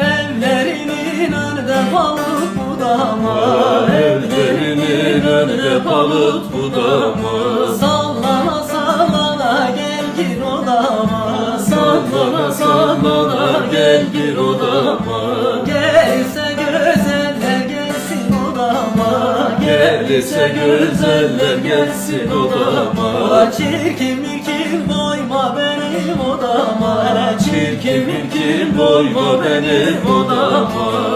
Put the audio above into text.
Evlerinin önünde balık budama. Evlerinin önünde balık budama. Sallana sallana gel gir odama. Sallana sallana gel gir odama. Gelsin odama. Gelirse güzeller gelsin odama. Ola çirkin kim boy odama Çirkin mirkin koyma benim odama